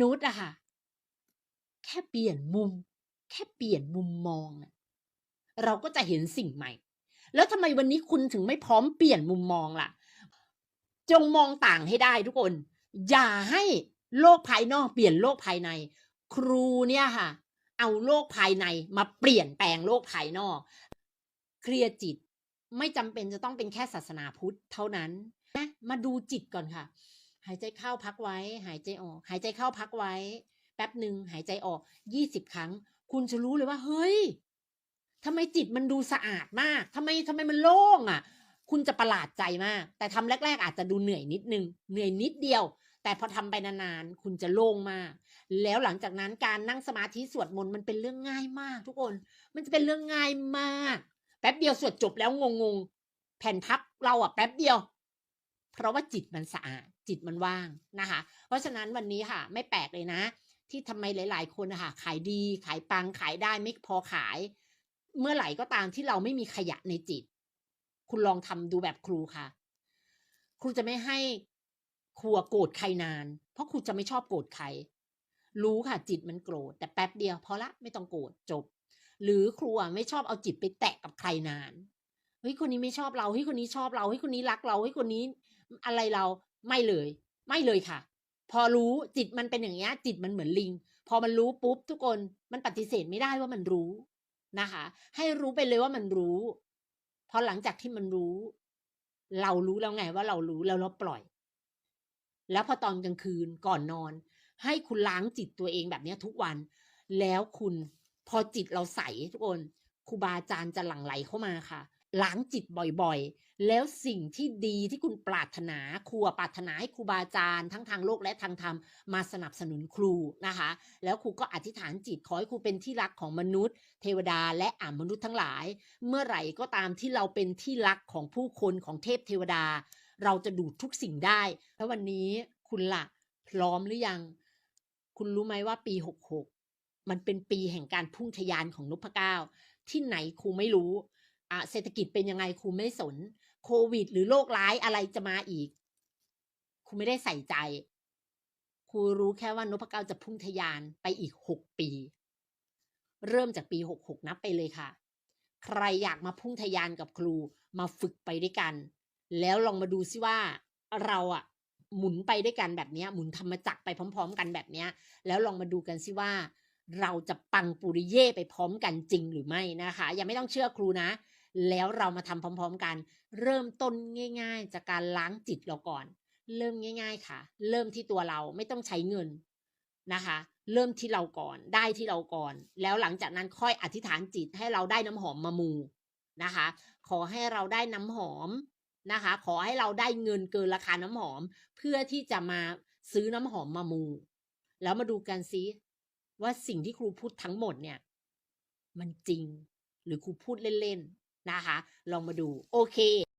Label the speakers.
Speaker 1: นุษย์อะค่ะ แค่เปลี่ยนมุม แค่เปลี่ยนมุมมอง เราก็จะเห็นสิ่งใหม่ แล้วทำไมวันนี้คุณถึงไม่พร้อมเปลี่ยนมุมมองล่ะ จงมองต่างให้ได้ทุกคน อย่าให้โลกภายนอกเปลี่ยนโลกภายใน ครูเนี่ยค่ะ เอาโลกภายในมาเปลี่ยนแปลงโลกภายนอก เคลียร์จิตไม่จำเป็นจะต้องเป็นแค่ศาสนาพุทธเท่านั้นนะมาดูจิตก่อนค่ะ หายใจเข้าพักไว้ หายใจออก หายใจเข้าพักไว้ แป๊บหนึ่งหายใจออกยี่สิบครั้ง คุณจะรู้เลยว่า เฮ้ยทำไมจิตมันดูสะอาดมากทำไมทำไมมันโล่งอะ คุณจะประหลาดใจมาก แต่ทำแรก ๆ อาจจะดูเหนื่อยนิดนึง เหนื่อยนิดเดียว แต่พอทำไปนานๆ คุณจะโล่งมาก แล้วหลังจากนั้นการนั่งสมาธิสวดมนต์มันเป็นเรื่องง่ายมาก ทุกคน มันจะเป็นเรื่องง่ายมาก แป๊บเดียวสวดจบแล้วงงๆ แผ่นพับเราอะแป๊บเดียว เพราะว่าจิตมันสะอาดจิตมันว่างนะคะ เพราะฉะนั้นวันนี้ค่ะ ไม่แปลกเลยนะ ที่ทำไมหลาย ๆ คนนะคะขายดีขายปังขายได้ไม่พอขาย เมื่อไหร่ก็ตามที่เราไม่มีขยะในจิต คุณลองทำดูแบบครูค่ะ ครูจะไม่ให้ครูโกรธใครนาน เพราะครูจะไม่ชอบโกรธใคร รู้ค่ะจิตมันโกรธ แต่แป๊บเดียวพอละไม่ต้องโกรธจบ หรือครูอะไม่ชอบเอาจิตไปแตะกับใครนาน เฮ้ยคนนี้ไม่ชอบเราเฮ้ยคนนี้ชอบเราเฮ้ยคนนี้รักเราเฮ้ยคนนี้อะไรเราไม่เลย ไม่เลยค่ะ พอรู้จิตมันเป็นอย่างเงี้ยจิตมันเหมือนลิง พอมันรู้ปุ๊บทุกคนมันปฏิเสธไม่ได้ว่ามันรู้นะคะ ให้รู้ไปเลยว่ามันรู้พอหลังจากที่มันรู้ เรารู้แล้วไงว่าเรารู้แล้วเราปล่อย แล้วพอตอนกลางคืนก่อนนอน ให้คุณล้างจิตตัวเองแบบนี้ทุกวัน แล้วคุณพอจิตเราใสทุกคนครูบาอาจารย์จะหลั่งไหลเข้ามาค่ะ ล้างจิตบ่อยๆ แล้วสิ่งที่ดีที่คุณปรารถนาครูปรารถนาให้ครูบาอาจารย์ทั้งทางโลกและทางธรรมมาสนับสนุนครูนะคะ แล้วครูก็อธิษฐานจิตขอให้ครูเป็นที่รักของมนุษย์ เทวดาและอ่ามนุษย์ทั้งหลาย เมื่อไหร่ก็ตามที่เราเป็นที่รักของผู้คนของเทพเทวดา เราจะดูดทุกสิ่งได้ แล้ววันนี้คุณละ่ะพร้อมหรือยัง คุณรู้ไหมว่าปี 66 มันเป็นปีแห่งการพุ่งทะยานของนพเก้าที่ไหนครูไม่รู้ เศรษฐกิจเป็นยังไงครูไม่สน โควิด หรือโรคร้ายอะไรจะมาอีกครูไม่ได้ใส่ใจ ครูรู้แค่ว่านพเก้าจะพุ่งทะยานไปอีก6ปี เริ่มจากปี66นับไปเลยค่ะ ใครอยากมาพุ่งทะยานกับครูมาฝึกไปด้วยกัน แล้วลองมาดูซิว่าเราอะหมุนไปด้วยกันแบบนี้หมุนธรรมจักรไปพร้อม ๆ กันแบบนี้แล้วลองมาดูกันซิว่า เราจะปังปุริเย่ไปพร้อมกันจริงหรือไม่นะคะ ยังไม่ต้องเชื่อครูนะ แล้วเรามาทำพร้อมๆกัน เริ่มต้นง่าย ๆ จากการล้างจิตเราก่อน เริ่มง่าย ๆ ค่ะ เริ่มที่ตัวเราไม่ต้องใช้เงินนะคะ เริ่มที่เราก่อนได้ที่เราก่อน แล้วหลังจากนั้นค่อยอธิษฐานจิตให้เราได้น้ำหอมมามูนะคะ ขอให้เราได้น้ำหอมนะคะ ขอให้เราได้เงินเกินราคาน้ำหอม เพื่อที่จะมาซื้อน้ำหอมมามู แล้วมาดูกันซิว่าสิ่งที่ครูพูดทั้งหมดเนี่ย มันจริงหรือครูพูดเล่นๆ นะคะ ลองมาดู โอเค